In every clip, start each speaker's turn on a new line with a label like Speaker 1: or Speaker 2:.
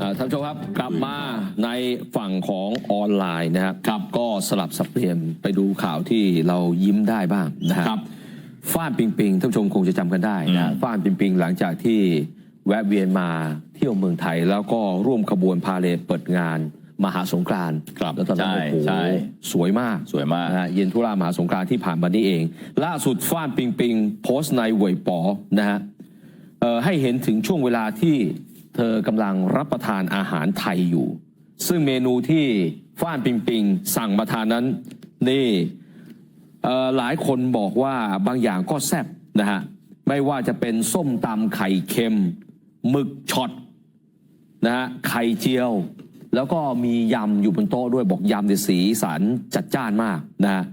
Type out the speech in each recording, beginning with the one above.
Speaker 1: อ่าท่านผู้ชมครับกลับมาในฝั่งของออนไลน์นะครับครับก็สลับสับเปลี่ยนไปดูข่าวที่เรายิ้มได้บ้างนะฮะ
Speaker 2: ครับ
Speaker 1: ฟ้านปิงปิงท่านผู้ชมคงจะจำกันได้นะฮะ
Speaker 2: อืม
Speaker 1: ฟ้านปิงปิงหลังจากที่แวะเวียนมาเที่ยวเมืองไทย แล้วก็ร่วมขบวนพาเลทเปิดงานมหาสงกรานต์
Speaker 2: ครับ
Speaker 1: แล้วตอนนั้น
Speaker 2: ใช่
Speaker 1: โอ้โห
Speaker 2: ใช่
Speaker 1: สวยมาก
Speaker 2: สวยมาก
Speaker 1: นะฮะเย็นทุรามหาสงกรานต์ที่ผ่านมานี่เอง ล่าสุดฟ้านปิงปิงโพสต์ในเวยป๋อนะฮะเอ่อให้เห็นถึงช่วงเวลาที่เธอกำลังรับประทานอาหารไทยอยู่ ซึ่งเมนูที่ฟ้านปิงปิงสั่งมาทานนั้น นี่หลายคนบอกว่าบางอย่างก็แซ่บนะฮะ ไม่ว่าจะเป็นส้มตำไข่เค็มหมึกช็อตนะฮะไข่เจียว แล้วก็มียำอยู่บนโต๊ะด้วยบอกยำในสีสันจัดจ้านมากนะฮะ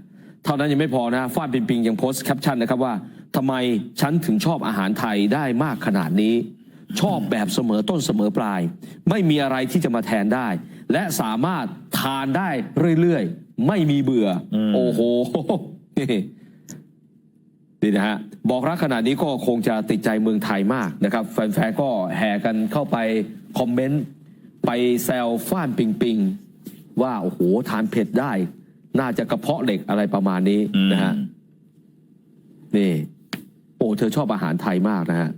Speaker 1: เท่านั้นยังไม่พอนะฟ้านปิงปิงยังโพสต์แคปชั่นนะครับว่าทำไมฉันถึงชอบอาหารไทยได้มากขนาดนี้ ชอบแบบเสมอต้นเสมอปลาย ไม่มีอะไรที่จะมาแทนได้ และสามารถทานได้เรื่อยๆ ไม่มีเบื่ออ
Speaker 2: ม
Speaker 1: โอ้โหนี่นี่นะฮะบอกรักขนาดนี้ก็คงจะติดใจเมืองไทยมากนะครับ แฟนๆก็แห่กันเข้าไปคอมเมนต์ ไปแซวฟ้านปิงปิงว่า โอ้โห ทานเผ็ดได้ น่าจะกระเพาะเหล็กอะไรประมาณนี้นะฮะนี่ โอ้เธอชอบอาหารไทยมากนะฮะ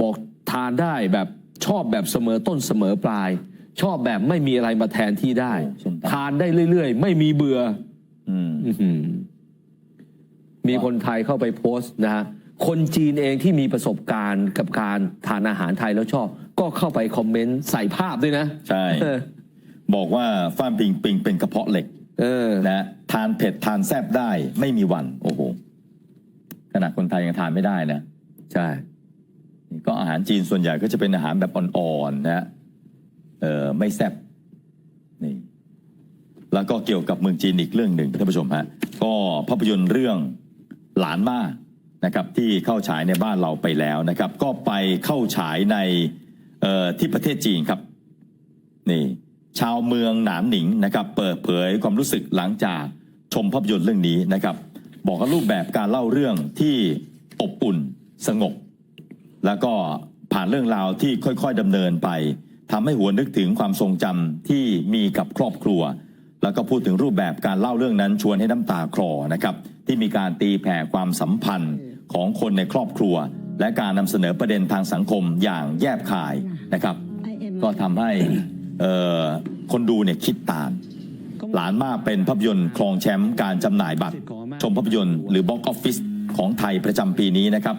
Speaker 1: บอก ทานได้แบบชอบแบบเสมอต้นเสมอปลาย ชอบแบบไม่มีอะไรมาแทนที่ได้
Speaker 2: โอ้ส้มตำ
Speaker 1: ทานได้เรื่อย ๆ ไม่มีเบื่อ
Speaker 2: อืม
Speaker 1: อื้อหือมีคนไทยเข้าไปโพสต์นะฮะ คนจีนเองที่มีประสบการณ์กับการทานอาหารไทยแล้วชอบ ก็เข้าไปคอมเมนต์ใส่ภาพด้วยนะ
Speaker 2: ใช่
Speaker 1: เออ
Speaker 2: บอกว่าฟ้านปิงปิงเป็นกระเพาะเหล็ก
Speaker 1: เออ
Speaker 2: นะทานเผ็ดทานแซ่บได้ไม่มีวัน โอ้โหขนาดคนไทยยังทานไม่ได้นะ
Speaker 1: ใช่
Speaker 2: นี่ ก็อาหารจีนส่วนใหญ่ก็จะเป็นอาหารแบบอ่อนๆนะฮะเออไม่แซ่บนี่แล้วก็เกี่ยวกับเมืองจีนอีกเรื่องหนึ่งท่านผู้ชมฮะก็ภาพยนตร์เรื่องหลานมานะครับที่เข้าฉายในบ้านเราไปแล้วนะครับ ก็ไปเข้าฉายในที่ประเทศจีนครับนี่ชาวเมืองหนานหนิงนะครับ เปิดเผยความรู้สึกหลังจากชมภาพยนตร์เรื่องนี้นะครับ บอกว่ารูปแบบการเล่าเรื่องที่อบอุ่นสงบ แล้วก็ผ่านเรื่องราวที่ค่อยๆดำเนินไปทำให้หัวนนึกถึงความทรงจำที่มีกับครอบครัว แล้วก็พูดถึงรูปแบบการเล่าเรื่องนั้นชวนให้น้ำตาคลอนะครับ ที่มีการตีแผ่ความสัมพันธ์ของคนในครอบครัว และการนำเสนอประเด็นทางสังคมอย่างแยบคายนะครับ ก็ทำให้เอ่อคนดูเนี่ยคิดตามหลานมากเป็นภาพยนตร์ครองแชมป์การจำหน่ายบัตร ชมภาพยนตร์หรือบ็อกออฟฟิศของไทยประจำปีนี้นะครับ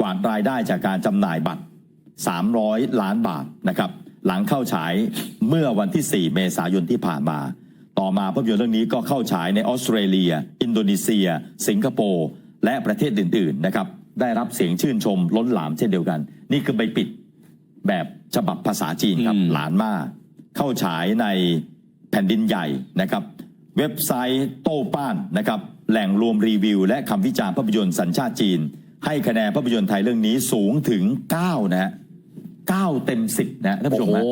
Speaker 2: กวาดรายได้จากการจำหน่ายบัตร 300 ล้านบาทนะครับหลังเข้าฉายเมื่อวันที่ 4 เมษายนที่ผ่านมา ต่อมาภาพยนตร์เรื่องนี้ก็เข้าฉายในออสเตรเลีย อินโดนีเซีย สิงคโปร์และประเทศอื่นๆนะครับได้รับเสียงชื่นชมล้นหลามเช่นเดียวกัน นี่คือใบปิดแบบฉบับภาษาจีนครับ
Speaker 1: อืม
Speaker 2: หลานมาเข้าฉายในแผ่นดินใหญ่นะครับ เว็บไซต์โต้ป้านนะครับแหล่งรวมรีวิว และคำวิจารณ์ภาพยนตร์สัญชาติจีน ให้คะแนนภาพยนตร์ไทยเรื่องนี้สูงถึง 9 นะฮะ9เต็ม 10 นะท่านผู้ชม
Speaker 1: โอ้
Speaker 2: ฮะ
Speaker 1: โห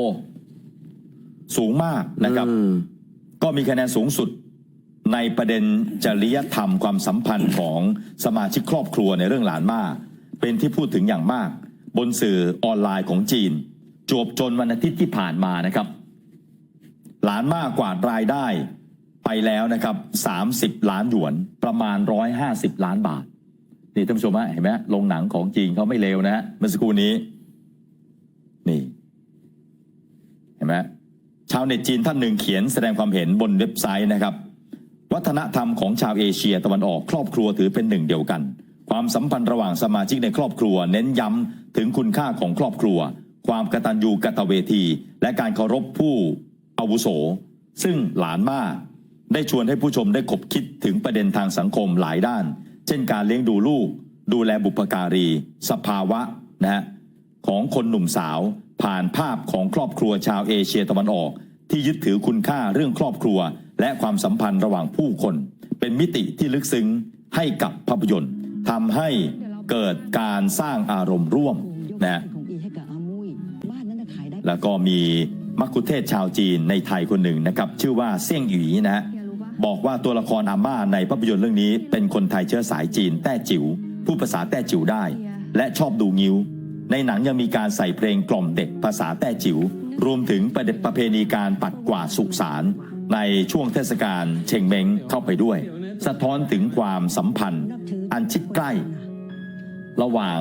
Speaker 2: สูงมากนะครับ
Speaker 1: อืม
Speaker 2: ก็มีคะแนนสูงสุดในประเด็นจริยธรรมความสัมพันธ์ของสมาชิกครอบครัวในเรื่องหลานมาเป็นที่พูดถึงอย่างมาก บนสื่อออนไลน์ของจีน จวบจนวันอาทิตย์ที่ผ่านมานะครับ หลานมากกว่ารายได้ไปแล้วนะครับ 30 ล้านหยวนประมาณ 150 ล้านบาท นี่ท่านผู้ชมฮะเห็นไหมโรงหนังของจีนเขาไม่เลวนะฮะเมื่อสักครู่นี้ นี่ เห็นไหมชาวเน็ตจีนท่านหนึ่งเขียนแสดงความเห็นบนเว็บไซต์นะครับ วัฒนธรรมของชาวเอเชียตะวันออกครอบครัวถือเป็นหนึ่งเดียวกัน ความสัมพันธ์ระหว่างสมาชิกในครอบครัว เน้นย้ำถึงคุณค่าของครอบครัว ความกตัญญูกตเวที และการเคารพผู้อาวุโส ซึ่งหลานมาได้ชวนให้ผู้ชมได้คบคิดถึงประเด็นทางสังคมหลายด้าน เช่นการเลี้ยงดูลูก ดูแลบุพการี สภาวะนะฮะของคนหนุ่มสาว ผ่านภาพของครอบครัวชาวเอเชียตะวันออก ที่ยึดถือคุณค่าเรื่องครอบครัว และความสัมพันธ์ระหว่างผู้คน เป็นมิติที่ลึกซึ้งให้กับภาพยนตร์ทำให้เกิดการสร้างอารมณ์ร่วมนะฮะแล้วก็มีมักคุเทศชาวจีนในไทยคนหนึ่งนะครับ ชื่อว่าเซี่ยงหยีนะฮะ บอกว่าตัวละครอาม่าในภาพยนตร์เรื่องนี้ เป็นคนไทยเชื้อสายจีนแต้จิ๋วผู้ภาษาแต้จิ๋วได้ และชอบดูงิ้ว ในหนังยังมีการใส่เพลงกล่อมเด็กภาษาแต้จิ๋วรวมถึงประเด็ประเพณีการปัดกวาดสุสานในช่วงเทศกาลเชงเม้งเข้าไปด้วย สะท้อนถึงความสัมพันธ์ อันชิดใกล้ ระหว่าง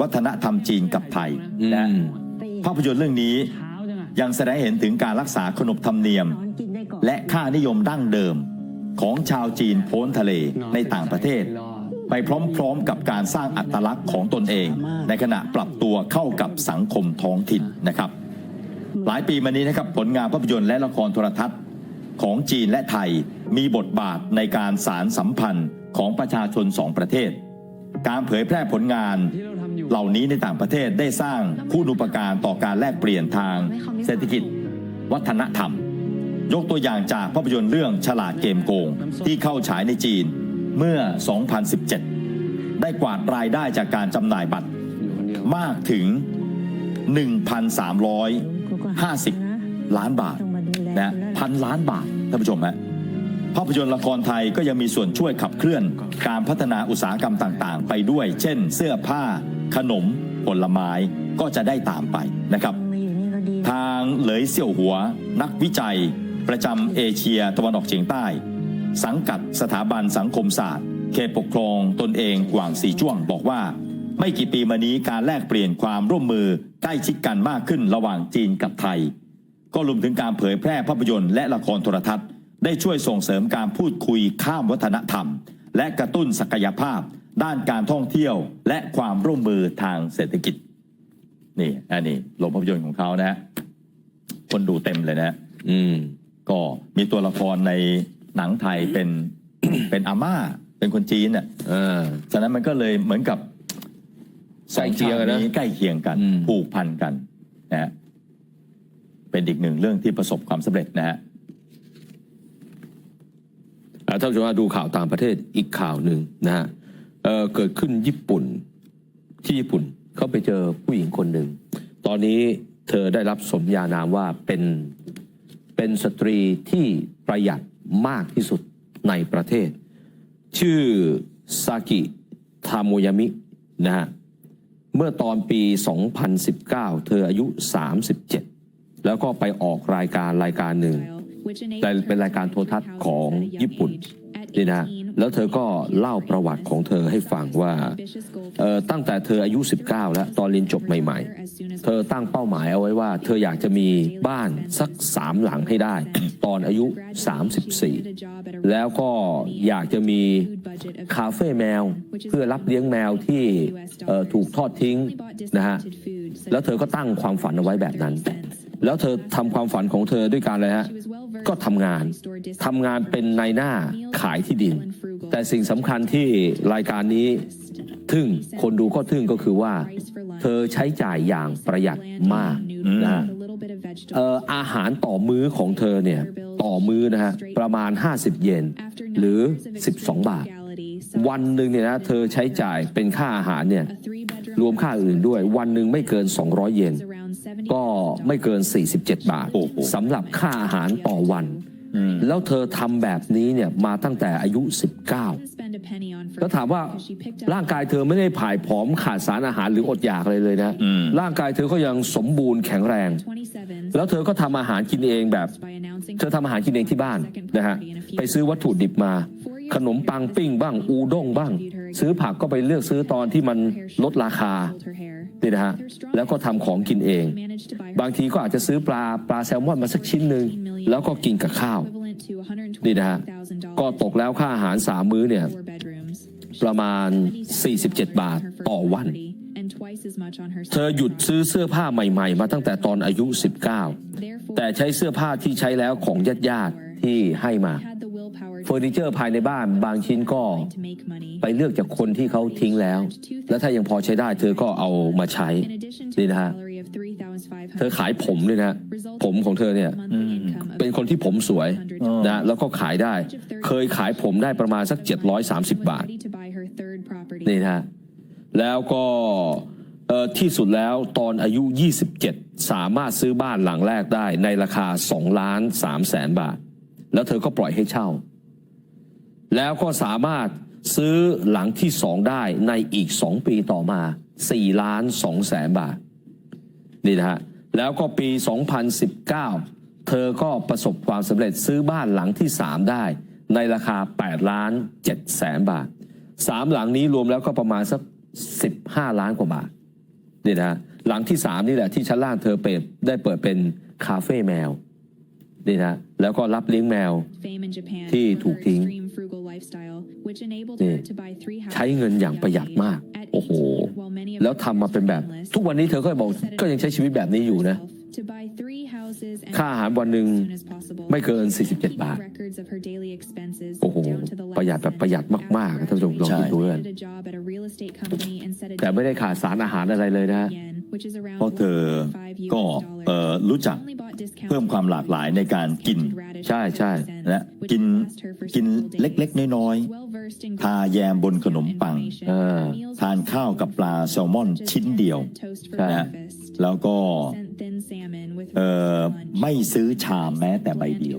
Speaker 2: วัฒนธรรมจีนกับไทย
Speaker 1: อืม
Speaker 2: และภาพยนตร์เรื่องนี้ยังแสดงเห็นถึงการรักษาขนบธรรมเนียม และค่านิยมดั้งเดิม ของชาวจีนโพ้นทะเลในต่างประเทศ ไปพร้อมๆกับการสร้างอัตลักษณ์ของตนเอง ในขณะปรับตัวเข้ากับสังคมท้องถิ่นนะครับ หลายปีมานี้นะครับผลงานภาพยนตร์และละครโทรทัศน์ ของจีนและไทยมีบทบาทในการสารสัมพันธ์ของประชาชนสองประเทศ การเผยแพร่ผลงานเหล่านี้ในต่างประเทศได้สร้างคุณูปการต่อการแลกเปลี่ยนทาง เศรษฐกิจ วัฒนธรรม ยกตัวอย่างจากภาพยนตร์เรื่องฉลาดเกมโกง ที่เข้าฉายในจีนเมื่อ 2017 ได้กวาดรายได้จากการจำหน่ายบัตร มากถึง 1,350 ล้านบาทนะพันล้านบาทท่านผู้ชมฮะภาพยนตร์ละครไทยก็ยังมีส่วนช่วยขับเคลื่อนการพัฒนาอุตสาหกรรมต่างๆ ไปด้วย เช่น เสื้อผ้า ขนม ผลไม้ก็จะได้ตามไปนะครับ ทางเหลยเสี่ยวหัว นักวิจัย ประจำเอเชียตะวันออกเฉียงใต้ สังกัดสถาบันสังคมศาสตร์ เขตปกครองตนเองกว่างสีจ้วงบอกว่า ไม่กี่ปีมานี้การแลกเปลี่ยนความร่วมมือใกล้ชิดกันมากขึ้นระหว่างจีนกับไทย ก็รวมถึงการเผยแพร่ภาพยนตร์และละครโทรทัศน์ ได้ช่วยส่งเสริมการพูดคุยข้ามวัฒนธรรม และกระตุ้นศักยภาพ ด้านการท่องเที่ยวและความร่วมมือทางเศรษฐกิจนี่อันนี้โรงภาพยนตร์ของเขานะฮะคนดูเต็มเลยนะฮะ
Speaker 1: อืม
Speaker 2: ก็มีตัวละครในหนังไทยเป็นเป็นอาม่าเป็นคนจีนน่ะ
Speaker 1: เออ
Speaker 2: ฉะนั้นมันก็เลยเหมือนกับ
Speaker 1: ใกล้เคียงกันนะ
Speaker 2: สอชาติใกล้เคียงกัน
Speaker 1: อืม
Speaker 2: ผูกพันกันนะฮะเป็นอีกหนึ่งเรื่องที่ประสบความสำเร็จนะฮะ
Speaker 1: อ่าท่านผู้ชมว่าดูข่าวต่างประเทศอีกข่าวหนึ่งนะฮะเอ่อเกิดขึ้นญี่ปุ่นที่ญี่ปุ่นเขาไปเจอผู้หญิงคนหนึ่ง ตอนนี้เธอได้รับสมญานามว่าเป็น เป็นสตรีที่ประหยัดมากที่สุดในประเทศ ชื่อซากิทาโมยามินะฮะเมื่อตอนปี 2019 เธออายุ 37 แล้วก็ไปออกรายการรายการหนึ่ง
Speaker 3: แต่เป็นรายการโทรทัศน์ของญี่ปุ่น
Speaker 1: นี่
Speaker 3: นี่
Speaker 1: นะ
Speaker 3: นะ
Speaker 1: ฮะ
Speaker 3: แล้
Speaker 1: ว
Speaker 3: เธอก็เล่าป
Speaker 1: ระ
Speaker 3: วัติขอ
Speaker 1: ง
Speaker 3: เธอให้ฟังว่า
Speaker 1: ตั้งแต่เธออายุ 19 แล้วตอนเรียนจบใหม่ ๆ เธอตั้งเป้าหมายเอาไว้ว่า เธออยากจะมีบ้านสักสามหลังให้ได้ ตอนอายุ 34 แล้วก็อยากจะมีคาเฟ่แมว เพื่อรับเลี้ยงแมวที่ถูกทอดทิ้งนะฮะแล้วเธอก็ตั้งความฝันเอาไว้แบบนั้น แล้วเธอทำความฝันของเธอด้วยการอะไรฮะ ก็ทำงานทำงานเป็นนายหน้าขายที่ดิน แต่สิ่งสำคัญที่รายการนี้ทึ่งคนดูก็ทึ่งก็คือว่า เธอใช้จ่ายอย่างประหยัดมากนะฮะเอ่ออาหารต่อมื้อของเธอเนี่ยต่อมื้อนะฮะประมาณ 50 เยนหรือ 12 บาท วันหนึ่งเนี่ยนะเธอใช้จ่ายเป็นค่าอาหารเนี่ย รวมค่าอื่นด้วย วันหนึ่งไม่เกิน 200 เยนก็ไม่เกิน 47 บาท
Speaker 2: โอ้โห
Speaker 1: สำหรับค่าอาหารต่อวัน แล้วเธอทำแบบนี้เนี่ยมาตั้งแต่อายุ 19 แล้วถามว่าร่างกายเธอไม่ได้ผายผอมขาดสารอาหารหรืออดอยากอะไรเลยนะ
Speaker 2: อืม
Speaker 1: ร่างกายเธอก็ยังสมบูรณ์แข็งแรง แล้วเธอก็ทำอาหารกินเองแบบ เธอทำอาหารกินเองที่บ้านนะฮะไปซื้อวัตถุดิบมา ขนมปังปิ้งบ้างอูด้งบ้าง ซื้อผักก็ไปเลือกซื้อตอนที่มันลดราคานี่นะฮะแล้วก็ทำของกินเอง บางทีก็อาจจะซื้อปลาปลาแซลมอนมาสักชิ้นหนึ่งแล้วก็กินกับข้าวนี่นะฮะก็ตกแล้วค่าอาหารสามมื้อเนี่ยประมาณ 47 บาทต่อวัน เธอหยุดซื้อเสื้อผ้าใหม่ๆ มาตั้งแต่ตอนอายุ 19 แต่ใช้เสื้อผ้าที่ใช้แล้วของญาติๆที่ให้มา เฟอร์นิเจอร์ภายในบ้านบางชิ้นก็ไปเลือกจากคนที่เขาทิ้งแล้ว แล้วถ้ายังพอใช้ได้เธอก็เอามาใช้นี่นะฮะเธอขายผมด้วยนะฮะผมของเธอเนี่ยเป็นคนที่ผมสวยนะแล้วก็ขายได้ เคยขายผมได้ประมาณสัก 730 บาทนี่นะฮะแล้วก็เอ่อที่สุดแล้วตอนอายุ 27 สามารถซื้อบ้านหลังแรกได้ในราคา2ล้าน3แสนบาท แล้วเธอก็ปล่อยให้เช่า แล้วก็สามารถซื้อหลังที่สองได้ในอีก2ปีต่อมา4ล้าน2แสนบาท นี่นะฮะ แล้วก็ปี 2019 เธอก็ประสบความสำเร็จซื้อบ้านหลังที่ 3 ได้ ในราคา8ล้าน7แสนบาทสามหลังนี้รวมแล้วก็ประมาณสัก 15 ล้านกว่าบาท นี่นะหลังที่ 3 นี่แหละที่ชั้นล่างเธอเปิดได้เปิดเป็นคาเฟ่แมว นี่นะ แล้วก็รับเลี้ยงแมว
Speaker 3: ที่ถูกทิ้ง
Speaker 1: นี่
Speaker 3: นี่
Speaker 1: ใช้เงินอย่างประหยัดมาก โอ้โห แล้
Speaker 3: แล้วว
Speaker 1: ทำ
Speaker 3: ทำ
Speaker 1: มา
Speaker 3: มา
Speaker 1: เป็
Speaker 3: เป็นน
Speaker 1: แบ
Speaker 3: แบบบ
Speaker 1: ทุกวันนี้เธอก็บอกก็ยังใช้ชีวิตแบบนี้อยู่นะ ค่าอาหารวันหนึ่งไม่เกิน 47 บาท
Speaker 3: โอ้โห ประหยัดแบบประหยัดมากๆอะท่านผู้ชมลอง
Speaker 2: ใช่
Speaker 3: คิดดูกัน
Speaker 1: แต่ไม่ได้ขาดสารอาหารอะไรเลยนะฮะ
Speaker 2: เพราะเธอก็เอ่อรู้จักเพิ่มความหลากหลายในการกิน
Speaker 1: ใช่ใช่
Speaker 2: นะกินกินเล็ก ๆ น้อย ๆ ทาแยมบนขนมปัง
Speaker 1: เออ
Speaker 2: ทานข้าวกับปลาแซลมอนชิ้นเดียว
Speaker 1: ใช่
Speaker 2: นะฮะ แล้วก็เอ่อไม่ซื้อชามแม้แต่ใบเดียว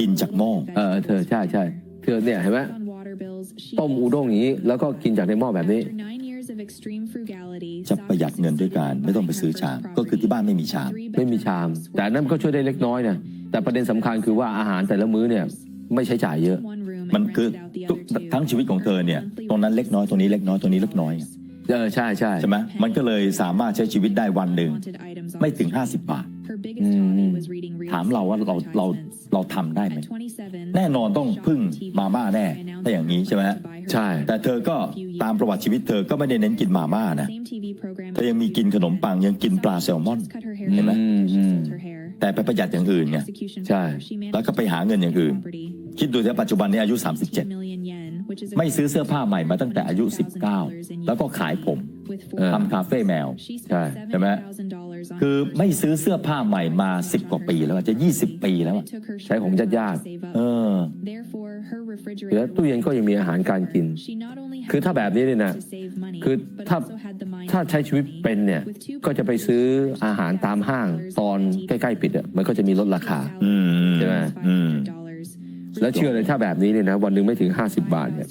Speaker 2: กินจากหม้อ
Speaker 1: เออเธอใช่ใช่เธอเนี่ยเห็นไหมต้มอูด้งอย่างนี้ แล้วก็กินจากในหม้อแบบนี้
Speaker 2: จะประหยัดเงินด้วยการไม่ต้องไปซื้อชาม ก็คือที่บ้านไม่มีชาม
Speaker 1: ไม่มีชาม แต่อันนั้นมันก็ช่วยได้เล็กน้อยนะแต่ประเด็นสำคัญคือว่าอาหารแต่ละมื้อเนี่ยไม่ใช้จ่ายเยอะ
Speaker 2: มันคือทุกทั้งชีวิตของเธอเนี่ยตรงนั้นเล็กน้อยตรงนี้เล็กน้อยตรงนี้เล็กน้อย
Speaker 1: เออใช่ใช่
Speaker 2: ใช่ไหมมันก็เลยสามารถใช้ชีวิตได้วันหนึ่งไม่ถึง 50 บาท ถามเราว่าเราเราเราทำได้ไหมแน่นอนต้องพึ่งมาม่าแน่ถ้าอย่างนี้ใช่ไหมฮะ
Speaker 1: ใช่
Speaker 2: แต่เธอก็ตามประวัติชีวิตเธอก็ไม่ได้เน้นกินมาม่านะเธอยังมีกินขนมปังยังกินปลาแซลมอนเห็นไหม
Speaker 1: อืมอืม
Speaker 2: แต่ไปประหยัดอย่างอื่นไง
Speaker 1: ใช่
Speaker 2: แล้วก็ไปหาเงินอย่างอื่น คิดดูที่ปัจจุบันนี้อายุ 37 ไม่ซื้อเสื้อผ้าใหม่มาตั้งแต่อายุ 19 แล้วก็ขายผม
Speaker 1: เออ
Speaker 2: ทำคาเฟ่แมว
Speaker 1: ใช่
Speaker 2: ใช่ไหม คือไม่ซื้อเสื้อผ้าใหม่มา 10 กว่าปีแล้วอะจะ 20 ปีแล้วอะ
Speaker 1: ใช้ของญาติ
Speaker 2: เออ
Speaker 1: แล้วตู้เย็นก็ยังมีอาหารการกิน คือถ้าแบบนี้เนี่ยนะคือถ้าถ้าใช้ชีวิตเป็นเนี่ยก็จะไปซื้ออาหารตามห้างตอนใกล้ๆปิดอะมันก็จะมีลดราคา
Speaker 2: อืม
Speaker 1: ใช่ไหม
Speaker 2: อืม
Speaker 1: แล้วเชื่อเลยถ้าแบบนี้เนี่ยนะวันหนึ่งไม่ถึง 50 บาทเนี่ย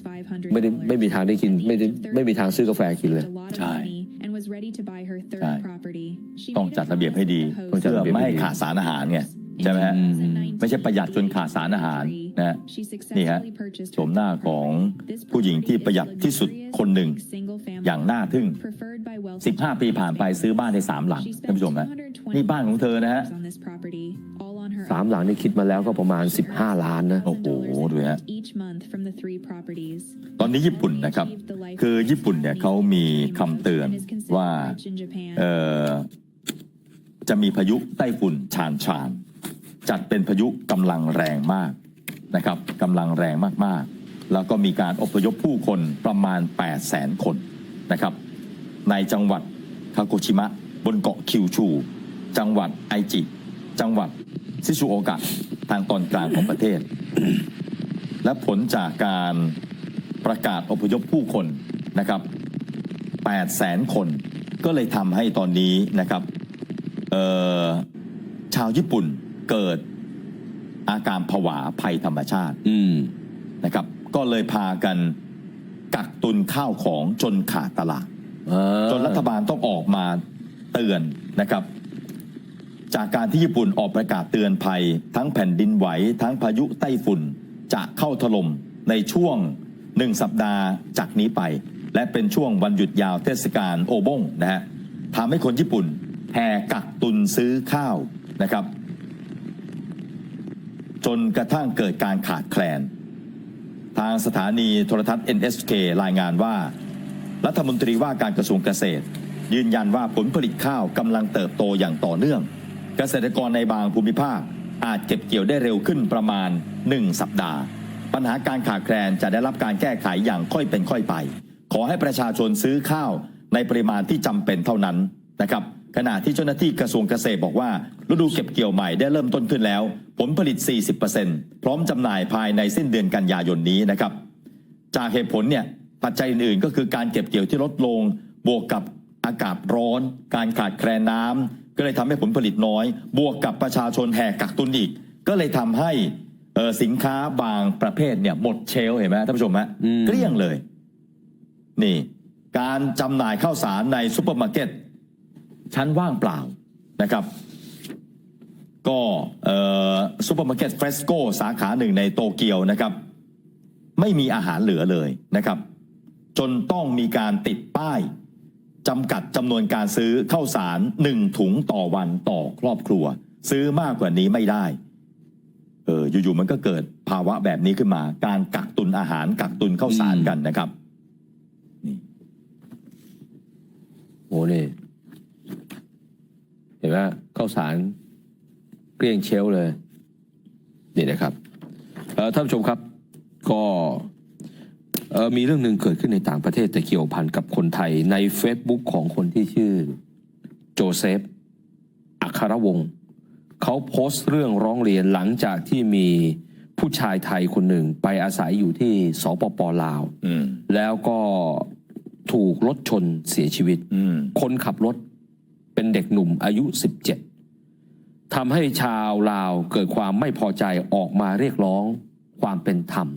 Speaker 1: ไม่ได้ไม่มีทางได้กินไม่ได้ไม่มีทางซื้อกาแฟกินเลย
Speaker 2: ใช่
Speaker 3: ใช่
Speaker 2: ต้องจัดระเบียบให้ดี
Speaker 1: ต้องจัด
Speaker 2: เพื่อ
Speaker 1: ระเบียบให้
Speaker 2: ไม่
Speaker 1: ดี
Speaker 2: ให้ขาดสารอาหารไงใช่ไหมฮะ
Speaker 1: อืม
Speaker 2: ไม่ใช่ประหยัดจนขาดสารอาหารนะฮะนี่ฮะโฉมหน้าของผู้หญิงที่ประหยัดที่สุดคนหนึ่งอย่างน่าทึ่ง15 ปีผ่านไปซื้อบ้านได้สามหลังท่านผู้ชมฮะนี่บ้านของเธอนะฮะ
Speaker 1: สามหลังนี่คิดมาแล้วก็ประมาณ 15 ล้านนะ
Speaker 2: โอ้โหดูฮะตอนนี้ญี่ปุ่นนะครับ คือญี่ปุ่นเนี่ยเขามีคำเตือนว่าเอ่อจะมีพายุไต้ฝุ่นชานชานจัดเป็นพายุกำลังแรงมากนะครับกำลังแรงมากๆ แล้วก็มีการอพยพผู้คนประมาณ 8 0 0แสนคนนะครับ ในจังหวัดคาโกชิมะ บนเกาะคิวชู จังหวัดไอจิ จังหวัด ซิซูโอกะทางตอนกลางของประเทศ และผลจากการประกาศอพยพผู้คนนะครับ8แสนคนก็เลยทำให้ตอนนี้นะครับเอ่อชาวญี่ปุ่นเกิดอาการผวาภัยธรรมชาติ
Speaker 1: อืม
Speaker 2: นะครับ ก็เลยพากันกักตุนข้าวของจนขาดตลาด
Speaker 1: เออ
Speaker 2: จนรัฐบาลต้องออกมาเตือนนะครับ จากการที่ญี่ปุ่นออกประกาศเตือนภัย ทั้งแผ่นดินไหว ทั้งพายุไต้ฝุ่น จะเข้าถล่มในช่วงหนึ่งสัปดาห์จากนี้ไป และเป็นช่วงวันหยุดยาวเทศกาลโอบงนะฮะทำให้คนญี่ปุ่นแห่กักตุนซื้อข้าวนะครับ จนกระทั่งเกิดการขาดแคลน ทางสถานีโทรทัศน์ NSK รายงานว่า รัฐมนตรีว่าการกระทรวงเกษตร ยืนยันว่าผลผลิตข้าวกำลังเติบโตอย่างต่อเนื่อง เกษตรกรในบางภูมิภาค อาจเก็บเกี่ยวได้เร็วขึ้นประมาณ 1 สัปดาห์ ปัญหาการขาดแคลนจะได้รับการแก้ไขอย่างค่อยเป็นค่อยไป ขอให้ประชาชนซื้อข้าวในปริมาณที่จำเป็นเท่านั้นนะครับขณะที่เจ้าหน้าที่กระทรวงเกษตรบอกว่า ฤดูเก็บเกี่ยวใหม่ได้เริ่มต้นขึ้นแล้ว ผลผลิต 40%พร้อมจำหน่ายภายในสิ้นเดือนกันยายนนี้นะครับ จากเหตุผลเนี่ยปัจจัยอื่นๆ ก็คือการเก็บเกี่ยวที่ลดลง บวกกับอากาศร้อน การขาดแคลนน้ำ ก็เลยทำให้ผลผลิตน้อย บวกกับประชาชนแหกกักตุนอีก ก็เลยทำให้เอ่อสินค้าบางประเภทเนี่ยหมดเชลฟ์เห็นไหมท่านผู้ชมฮะ
Speaker 1: อืม
Speaker 2: เกลี้ยงเลย นี่ การจำหน่ายข้าวสารในซูเปอร์มาร์เก็ตชั้นว่างเปล่านะครับ ก็เอ่อซูเปอร์มาร์เก็ตเฟสโกสาขาหนึ่งในโตเกียวนะครับ ไม่มีอาหารเหลือเลยนะครับ จนต้องมีการติดป้าย จำกัดจำนวนการซื้อข้าวสารหนึ่งถุงต่อวันต่อครอบครัว ซื้อมากกว่านี้ไม่ได้เอออยู่ๆมันก็เกิดภาวะแบบนี้ขึ้นมา การกักตุนอาหารกักตุนข้าวสารกันนะครับนี่
Speaker 1: โอ้นี่เห็นไหมข้าวสารเกลี้ยงเชลเลยนี่นะครับท่านผู้ชมครับก็ มีเรื่องหนึ่งเกิดขึ้นในต่างประเทศแต่เกี่ยวพันกับคนไทยใน Facebook ของคนที่ชื่อโจเซฟอัครวงศ์เขาโพสต์เรื่องร้องเรียนหลังจากที่มีผู้ชายไทยคนหนึ่งไปอาศัยอยู่ที่สปปลาว
Speaker 2: อืม
Speaker 1: แล้วก็ถูกรถชนเสียชีวิต
Speaker 2: อืม
Speaker 1: คนขับรถเป็นเด็กหนุ่มอายุ 17ทำให้ชาวลาวเกิดความไม่พอใจออกมาเรียกร้องความเป็นธรรม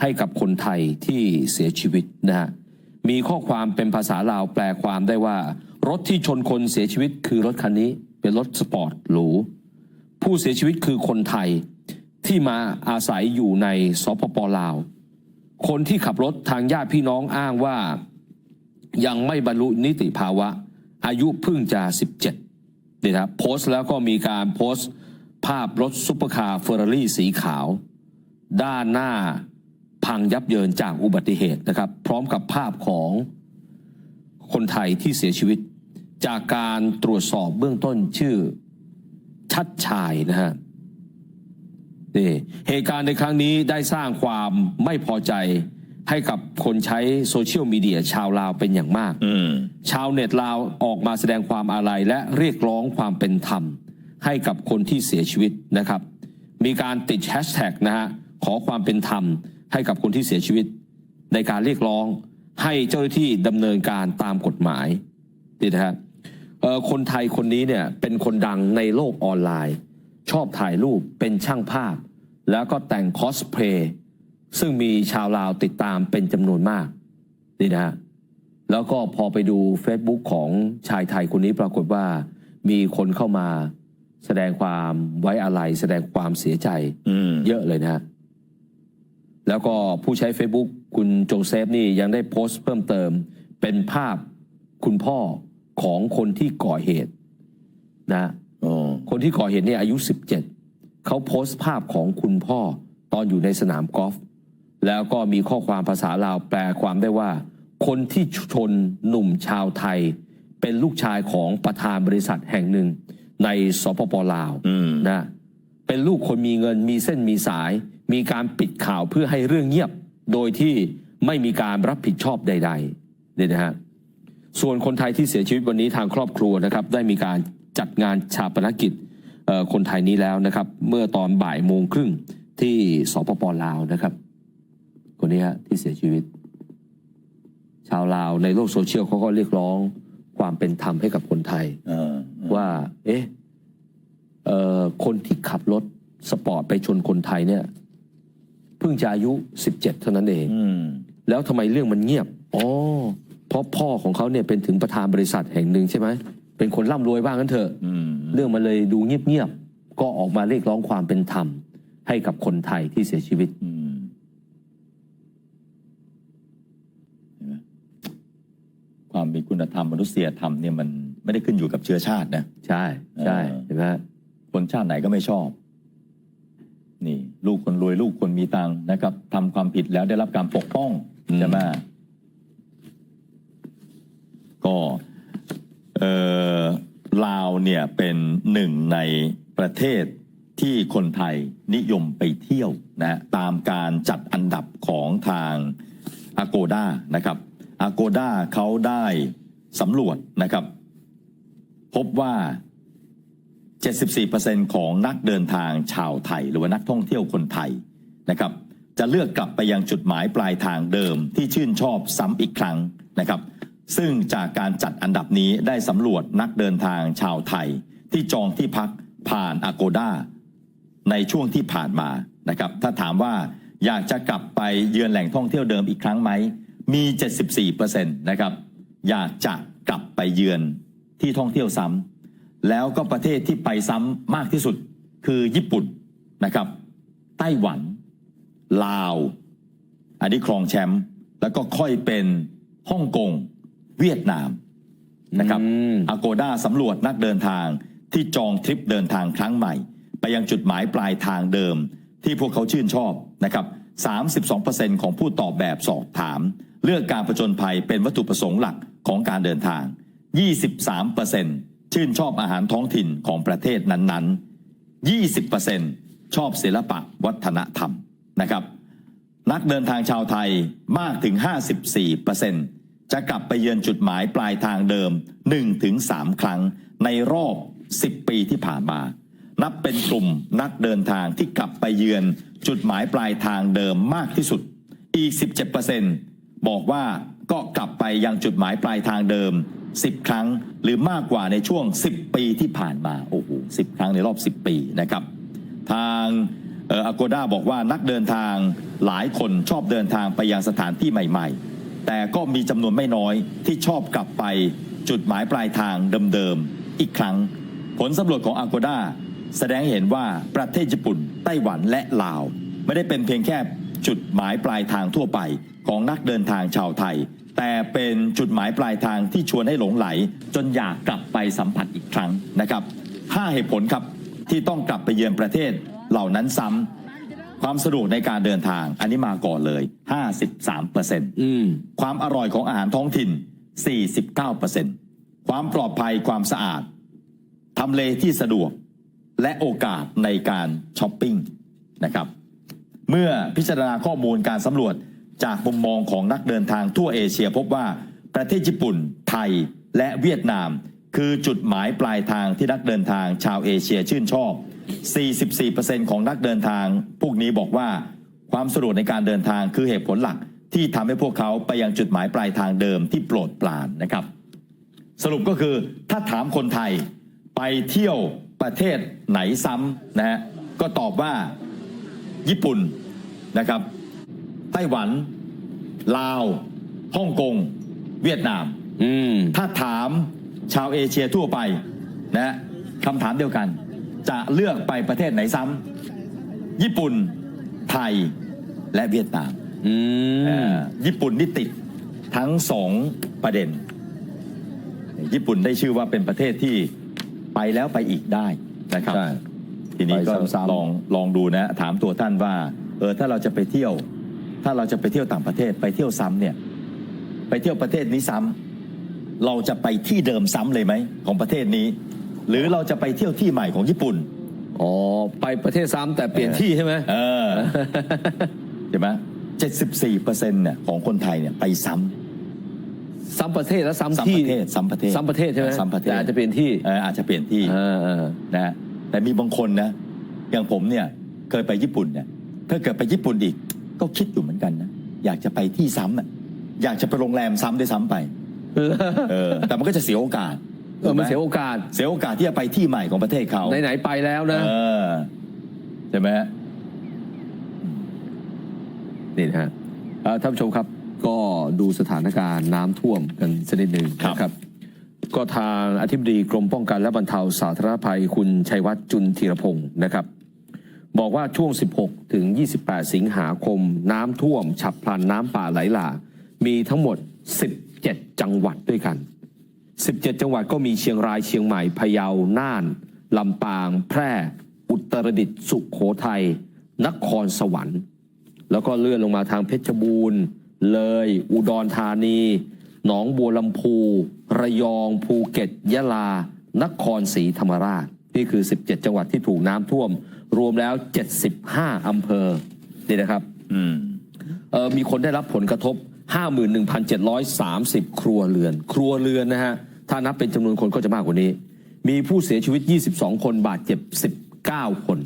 Speaker 1: ให้กับคนไทยที่เสียชีวิตนะฮะมีข้อความเป็นภาษาลาวแปลความได้ว่า รถที่ชนคนเสียชีวิตคือรถคันนี้เป็นรถสปอร์ตหรูผู้เสียชีวิตคือคนไทยที่มาอาศัยอยู่ในสปปลาว คนที่ขับรถทางญาติพี่น้องอ้างว่ายังไม่บรรลุนิติภาวะ อายุเพิ่งจะ17นี่นะครับโพสต์แล้วก็มีการโพสต์ ภาพรถซุปเปอร์คาร์เฟอร์รารี่สีขาว ด้านหน้า พังยับเยินจากอุบัติเหตุนะครับ พร้อมกับภาพของคนไทยที่เสียชีวิต จากการตรวจสอบเบื้องต้นชื่อชัดชายนะฮะนี่เหตุการณ์ในครั้งนี้ได้สร้างความไม่พอใจให้กับคนใช้โซเชียลมีเดียชาวลาวเป็นอย่างมาก
Speaker 2: อืม
Speaker 1: ชาวเน็ตลาวออกมาแสดงความอาลัยและเรียกร้องความเป็นธรรม ให้กับคนที่เสียชีวิตนะครับ มีการติดแฮชแท็กนะฮะขอความเป็นธรรม ให้กับคนที่เสียชีวิต ในการเรียกร้องให้เจ้าหน้าที่ดำเนินการตามกฎหมายนี่นะฮะเอ่อคนไทยคนนี้เนี่ยเป็นคนดังในโลกออนไลน์ ชอบถ่ายรูปเป็นช่างภาพ แล้วก็แต่งคอสเพลย์ซึ่งมีชาวลาวติดตามเป็นจำนวนมากนี่นะฮะแล้วก็พอไปดู Facebook ของชายไทยคนนี้ปรากฏว่ามีคนเข้ามาแสดงความไว้อาลัยแสดงความเสียใจ
Speaker 2: อืม
Speaker 1: เยอะเลยนะฮะ แล้วก็ผู้ใช้ Facebook คุณโจเซฟนี่ยังได้โพสต์เพิ่มเติม เป็นภาพคุณพ่อของคนที่ก่อเหตุนะ
Speaker 2: อ๋อ
Speaker 1: คนที่ก่อเหตุเนี่ยอายุ 17 เขาโพสต์ภาพของคุณพ่อตอนอยู่ในสนามกอล์ฟแล้วก็มีข้อความภาษาลาวแปลความได้ว่า คนที่ชนหนุ่มชาวไทย เป็นลูกชายของประธานบริษัทแห่งหนึ่งในสปปลาว
Speaker 2: อืม
Speaker 1: นะเป็นลูกคนมีเงินมีเส้นมีสาย มีการปิดข่าวเพื่อให้เรื่องเงียบ โดยที่ไม่มีการรับผิดชอบใดๆเนี่ยนะฮะส่วนคนไทยที่เสียชีวิตวันนี้ทางครอบครัวนะครับ ได้มีการจัดงานชาปนกิจเอ่อคนไทยนี้แล้วนะครับ เมื่อตอนบ่ายโมงครึ่งที่สปปลาวนะครับ คนนี้ฮะที่เสียชีวิต ชาวลาวในโลกโซเชียลเขาก็เรียกร้องความเป็นธรรมให้กับคนไทย
Speaker 2: เออ
Speaker 1: ว่า เอ๊ะเอ่อคนที่ขับรถสปอร์ตไปชนคนไทยเนี่ย เพิ่งจะอายุ 17 เท่านั้นเอง
Speaker 2: อืม
Speaker 1: แล้วทำไมเรื่องมันเงียบ อ๋อ เพราะพ่อของเขาเนี่ยเป็นถึงประธานบริษัทแห่งหนึ่งใช่ไหม เป็นคนร่ำรวยบ้างกันเถอะ
Speaker 2: อืม
Speaker 1: เรื่องมันเลยดูเงียบๆ ก็ออกมาเรียกร้องความเป็นธรรม ให้กับคนไทยที่เสียชีวิต
Speaker 2: อืมเห็นไหมความมีคุณธรรมมนุษยธรรมเนี่ยมันไม่ได้ขึ้นอยู่กับเชื้อชาตินะ
Speaker 1: ใช่ ใช่
Speaker 2: เออ
Speaker 1: เห็นไหม
Speaker 2: คนชาติไหนก็ไม่ชอบ นี่ ลูกคนรวยลูกคนมีตังค์นะครับทำความผิดแล้วได้รับการปกป้องใช่ไหมก็เออลาวเนี่ยเป็นหนึ่งในประเทศที่คนไทยนิยมไปเที่ยวนะตามการจัดอันดับของทาง a g o d a นะครับ a g o d a เขาได้สำรวจนะครับ พบว่า 74%ของนักเดินทางชาวไทย หรือว่านักท่องเที่ยวคนไทยนะครับจะเลือกกลับไปยังจุดหมายปลายทางเดิมที่ชื่นชอบซ้ำอีกครั้งนะครับ ซึ่งจากการจัดอันดับนี้ได้สำรวจนักเดินทางชาวไทย ที่จองที่พักผ่าน Agoda ในช่วงที่ผ่านมานะครับ ถ้าถามว่าอยากจะกลับไปเยือนแหล่งท่องเที่ยวเดิมอีกครั้งไหม มี 74%นะครับ อยากจะกลับไปเยือนที่ท่องเที่ยวซ้ำ แล้วก็ประเทศที่ไปซ้ำมากที่สุดคือญี่ปุ่นนะครับ ไต้หวัน ลาว อันนี้ครองแชมป์แล้วก็ค่อยเป็นฮ่องกง เวียดนามนะครับ
Speaker 1: อืม
Speaker 2: อโกด้าสำรวจนักเดินทางที่จองทริปเดินทางครั้งใหม่ ไปยังจุดหมายปลายทางเดิม ที่พวกเขาชื่นชอบนะครับ 32%ของผู้ตอบแบบสอบถาม เลือกการผจญภัยเป็นวัตถุประสงค์หลักของการเดินทาง 23% ชื่นชอบอาหารท้องถิ่นของประเทศนั้นๆ 20%ชอบศิลปะวัฒนธรรมนะครับ นักเดินทางชาวไทยมากถึง 54%จะกลับไปเยือนจุดหมายปลายทางเดิม 1-3 ครั้งในรอบ 10 ปีที่ผ่านมา นับเป็นกลุ่มนักเดินทางที่กลับไปเยือนจุดหมายปลายทางเดิมมากที่สุด อีก 17%บอกว่าก็กลับไปยังจุดหมายปลายทางเดิม 10 ครั้งหรือมากกว่าในช่วง 10 ปีที่ผ่านมาโอ้โห10 ครั้งในรอบ 10 ปีนะครับ ทางเออ Agoda บอกว่านักเดินทางหลายคนชอบเดินทางไปยังสถานที่ใหม่ ๆ แต่ก็มีจำนวนไม่น้อยที่ชอบกลับไปจุดหมายปลายทางเดิมๆอีกครั้ง ผลสำรวจของ Agoda แสดงเห็นว่าประเทศญี่ปุ่น ไต้หวันและลาว ไม่ได้เป็นเพียงแค่จุดหมายปลายทางทั่วไปของนักเดินทางชาวไทย แต่เป็นจุดหมายปลายทางที่ชวนให้หลงไหล จนอยากกลับไปสัมผัสอีกครั้งนะครับห้าเหตุผลครับที่ต้องกลับไปเยือนประเทศเหล่านั้นซ้ำความสะดวกในการเดินทาง อันนี้มาก่อนเลย 53%
Speaker 1: อืม
Speaker 2: ความอร่อยของอาหารท้องถิ่น 49%ความปลอดภัยความสะอาดทำเลที่สะดวกและโอกาสในการช้อปปิ้งนะครับ เมื่อพิจารณาข้อมูลการสำรวจ จากมุมมองของนักเดินทางทั่วเอเชียพบว่าประเทศญี่ปุ่น ไทย และเวียดนาม คือจุดหมายปลายทางที่นักเดินทางชาวเอเชียชื่นชอบ 44%ของนักเดินทาง พวกนี้บอกว่าความสะดวกในการเดินทางคือเหตุผลหลัก ที่ทำให้พวกเขาไปยังจุดหมายปลายทางเดิมที่โปรดปรานนะครับ สรุปก็คือถ้าถามคนไทยไปเที่ยวประเทศไหนซ้ำนะฮะก็ตอบว่าญี่ปุ่นนะครับ ไต้หวัน ลาวฮ่องกง เวียดนาม
Speaker 1: อืม
Speaker 2: ถ้าถามชาวเอเชียทั่วไปนะฮะคำถามเดียวกัน จะเลือกไปประเทศไหนซ้ำญี่ปุ่น ไทยและเวียดนาม
Speaker 1: อื
Speaker 2: เอ่
Speaker 1: ม
Speaker 2: อญี่ปุ่นนี่ติดทั้งสองประเด็น ญี่ปุ่นได้ชื่อว่าเป็นประเทศที่ไปแล้วไปอีกได้นะครับ
Speaker 1: ใช่
Speaker 2: ทีนี้ก็
Speaker 1: ไปซ้ำๆ
Speaker 2: ลองลองดูนะ ถามตัวท่านว่า เออถ้าเราจะไปเที่ยว ถ้าเราจะไปเที่ยวต่างประเทศไปเที่ยวซ้ำเนี่ยไปเที่ยวประเทศนี้ซ้ำเราจะไปที่เดิมซ้ำเลยไหมของประเทศนี้ หรือเราจะไปเที่ยวที่ใหม่ของญี่ปุ่น
Speaker 1: อ๋อไปประเทศซ้ำแต่เปลี่ยนที่ใช่ไหม
Speaker 2: เออเห็นไหมเจ็ดสิบสี่เปอร์เซ็นต์เนี่ยของคนไทยเนี่ยไปซ้ำ
Speaker 1: ซ้ำประเทศแล้วซ้ำ
Speaker 2: ซ้ำ
Speaker 1: ที่
Speaker 2: ประเทศซ้ำประเทศ
Speaker 1: ซ้ำประเทศใช่ไหม
Speaker 2: ซ้ำประเทศ
Speaker 1: แต่อาจจะเปลี่ยนที่
Speaker 2: เอออาจจะเปลี่ยนที่
Speaker 1: เออเออ
Speaker 2: นะฮะแต่มีบางคนนะอย่างผมเนี่ยเคยไปญี่ปุ่นเนี่ยถ้าเกิดไปญี่ปุ่นอีก ก็คิดอยู่เหมือนกันนะอยากจะไปที่ซ้ำอะอยากจะไปโรงแรมซ้ำได้วยซ้ำไปเออแต่มันก็จะเสียโอกาส
Speaker 1: เออมันเสียโอกาส
Speaker 2: เสียโอกาสที่จะไปที่ใหม่ของประเทศเขา
Speaker 1: ไหนๆไปแล้วนะ
Speaker 2: เออใช่ไหมฮะ
Speaker 1: นี่นะฮะเอ่อท่านผู้ชมครับ ก็ดูสถานการณ์น้ำท่วมกันสักนิดหนึ่ง
Speaker 2: ครับ
Speaker 1: นะครับก็ทางอธิบดีกรมป้องกันและบรรเทาสาธารณภัยคุณชัยวัฒน์จุนธีรพงศ์นะครับ บอกว่าช่วง 16 ถึง 28 สิงหาคม น้ำท่วม ฉับพลันน้ำป่าไหลหลากมีทั้งหมด 17 จังหวัดด้วยกัน 17 จังหวัดก็มีเชียงรายเชียงใหม่พะเยาน่านลำปาง แพร่ อุตรดิตถ์สุขโขทัยนครสวรรค์ แล้วก็เลื่อนลงมาทางเพชรบูรณ์ เลย อุดรธานี หนองบัวลำพู ระยองภูเก็ตยะลา นครศรีธรรมราช นี่คือ 17 จังหวัดที่ถูกน้ำท่วม รวมแล้ว 75 อำเภอนี่นะครับ
Speaker 2: อืม
Speaker 1: เออมีคนได้รับผลกระทบ 51,730 ครัวเรือน ครัวเรือนนะฮะ ถ้านับเป็นจำนวนคนก็จะมากกว่านี้ มีผู้เสียชีวิต 22 คนบาดเจ็บ 19 คน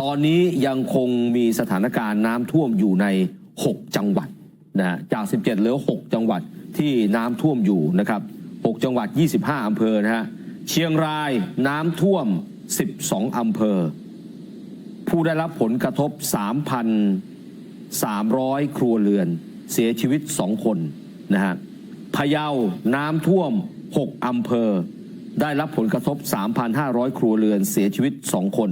Speaker 1: ตอนนี้ยังคงมีสถานการณ์น้ำท่วมอยู่ใน 6 จังหวัดนะฮะจาก 17 เหลือ 6 จังหวัดที่น้ำท่วมอยู่นะครับ 6 จังหวัด 25 อำเภอนะฮะ เชียงรายน้ำท่วม 12 อำเภอ ผู้ได้รับผลกระทบ 3,300 ครัวเรือน เสียชีวิต 2 คนนะฮะพะเยาน้ำท่วม 6 อำเภอ ได้รับผลกระทบ 3,500 ครัวเรือนเสียชีวิต 2 คน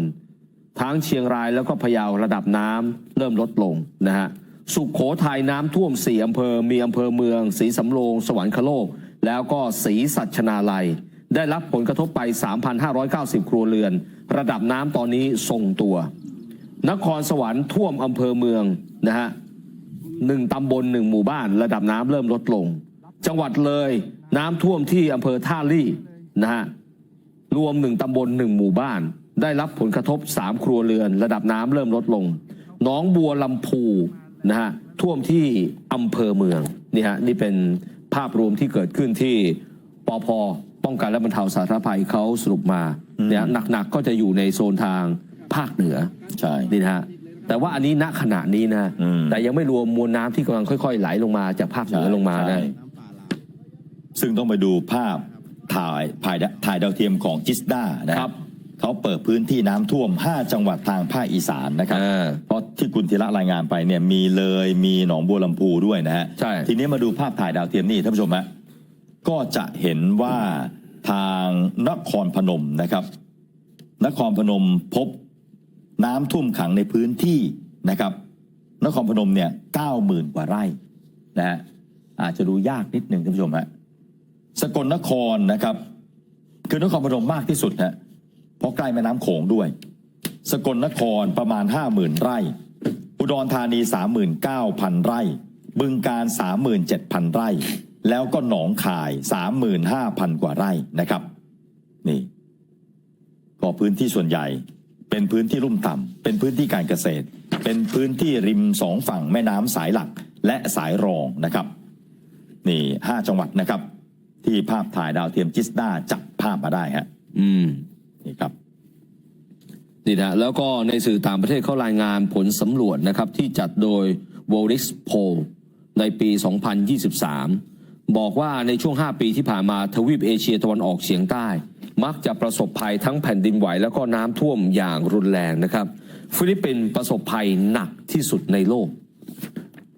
Speaker 1: ทั้งเชียงรายแล้วก็พะเยาระดับน้ำเริ่มลดลงนะฮะสุขโขทัยน้ำท่วมสี่อำเภอ มีอำเภอเมืองศรีสำโรง สวรรคโลก แล้วก็ศรีสัชนาลัย ได้รับผลกระทบไป 3,590 ครัวเรือน ระดับน้ำตอนนี้ทรงตัว นครสวรรค์ท่วมอำเภอเมืองนะฮะหนึ่งตำบลหนึ่งหมู่บ้าน ระดับน้ำเริ่มลดลง จังหวัดเลยน้ำท่วมที่อำเภอท่าลี่นะฮะรวมหนึ่งตำบลหนึ่งหมู่บ้าน ได้รับผลกระทบสามครัวเรือน ระดับน้ำเริ่มลดลงหนองบัวลำพูนะฮะท่วมที่อำเภอเมืองนี่ฮะนี่เป็นภาพรวมที่เกิดขึ้นที่ปอพป้องกันและบรรเทาสาธารณภัยเขาสรุปมาเนี่ยหนักๆก็จะอยู่ในโซนทาง ภาคเหนือ
Speaker 2: ใช่
Speaker 1: นี่นะฮะแต่ว่าอันนี้ณขณะนี้นะ
Speaker 2: อืม
Speaker 1: แต่ยังไม่รวมมวลน้ำที่กำลังค่อย ๆ ไหลลงมาจากภาคเหนือลงมา
Speaker 2: ใช่
Speaker 1: นะ
Speaker 2: ซึ่งต้องไปดูภาพถ่ายถ่ายถ่ายดาวเทียมของจิสดานะครับเขาเปิดพื้นที่น้ำท่วม 5 จังหวัดทางภาคอีสานนะครับ
Speaker 1: อ่า
Speaker 2: เพราะที่คุณธีระรายงานไปเนี่ยมีเลยมีหนองบัวลำพูด้วยนะฮะ
Speaker 1: ใช่
Speaker 2: ทีนี้มาดูภาพถ่ายดาวเทียมนี่ท่านผู้ชมฮะก็จะเห็นว่าทางนครพนมนะครับ นครพนมพบ น้ำท่วมขังในพื้นที่นะครับนครพนมเนี่ยเก้าหมื่นกว่าไร่นะฮะอาจจะดูยากนิดหนึ่งท่านผู้ชมฮะสกลนครนะครับ คือนครพนมมากที่สุดฮะเพราะใกล้แม่น้ำโขงด้วย สกลนครประมาณ50,000ไร่ อุดรธานี39,000ไร่ บึงการ37,000ไร่ แล้วก็หนองคาย35,000กว่าไร่นะครับ นี่ก็พื้นที่ส่วนใหญ่ เป็นพื้นที่ลุ่มต่ำเป็นพื้นที่การเกษตร เป็นพื้นที่ริมสองฝั่งแม่น้ำสายหลักและสายรองนะครับ นี่ห้าจังหวัดนะครับ ที่ภาพถ่ายดาวเทียมจิสดาจับภาพมาได้ฮะ
Speaker 1: อืม
Speaker 2: นี่ครับ
Speaker 1: นี่นะแล้วก็ในสื่อต่างประเทศเขารายงานผลสำรวจนะครับ ที่จัดโดย w o r l i s Poll ในปี 2023 บอกว่าในช่วง 5 ปีที่ผ่านมาทวีปเอเชียตะวันออกเฉียงใต้ มักจะประสบภัยทั้งแผ่นดินไหวแล้วก็น้ำท่วมอย่างรุนแรงนะครับ ฟิลิปปินส์ประสบภัยหนักที่สุดในโลก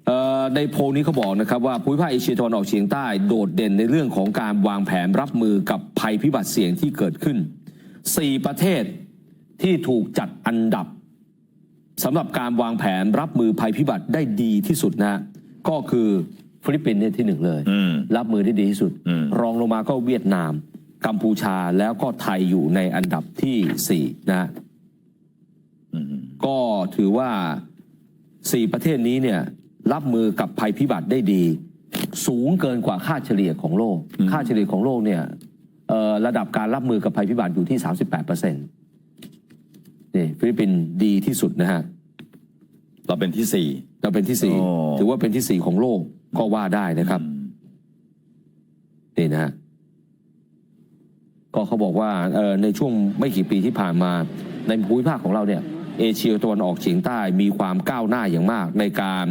Speaker 1: เอ่อในโพลนี้เขาบอกนะครับว่าภูมิภาคเอเชียตะวันออกเฉียงใต้โดดเด่นในเรื่องของการวางแผนรับมือกับภัยพิบัติเสี่ยงที่เกิดขึ้น 4 ประเทศที่ถูกจัดอันดับสำหรับการวางแผนรับมือภัยพิบัติได้ดีที่สุดนะ ก็คือฟิลิปปินส์เนี่ยที่หนึ่งเลย
Speaker 2: อืม
Speaker 1: รับมือได้ดีที่สุด
Speaker 2: อืม
Speaker 1: รองลงมาก็เวียดนาม กัมพูชาแล้วก็ไทยอยู่ในอันดับที่สี่นะ
Speaker 2: อืม
Speaker 1: ก็ถือว่าสี่ประเทศนี้เนี่ย รับมือกับภัยพิบัติได้ดี สูงเกินกว่าค่าเฉลี่ยของโลก ค่าเฉลี่ยของโลกเนี่ยเอ่อระดับการรับมือกับภัยพิบัติอยู่ที่ 38เปอร์เซ็นต์นี่ฟิลิปปินส์ดีที่สุดนะฮะ
Speaker 2: เราเป็นที่สี่
Speaker 1: เราเป็นที่สี่
Speaker 2: โอ้
Speaker 1: ถือว่าเป็นที่สี่ของโลกก็ว่าได้นะครับนี่นะฮะ ก็เขาบอกว่าเอ่อในช่วงไม่กี่ปีที่ผ่านมา ในภูมิภาคของเราเนี่ยเอเชียตะวันออกเฉียงใต้มีความก้าวหน้าอย่างมาก ในการ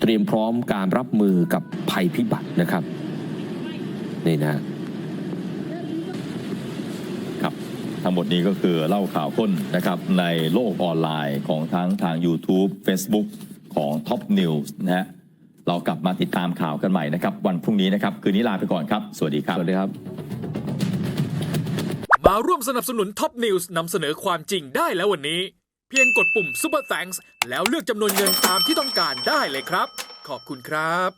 Speaker 1: เตรียมพร้อมการรับมือกับภัยพิบัตินะครับนี่นะฮะ
Speaker 2: ครับ ทั้งหมดนี้ก็คือเล่าข่าวค้นนะครับในโลกออนไลน์ของทั้งทาง YouTube Facebook ของ Top News นะฮะเรากลับมาติดตามข่าวกันใหม่นะครับ วันพรุ่งนี้นะครับ คืนนี้ลาไปก่อนครับ สวัสดีครับ
Speaker 1: สวัสดีครับ
Speaker 4: มาร่วมสนับสนุนท็อปนิวส์นำเสนอความจริงได้แล้ววันนี้ เพียงกดปุ่ม Super Thanks แล้วเลือกจำนวนเงินตามที่ต้องการได้เลยครับ ขอบคุณครับ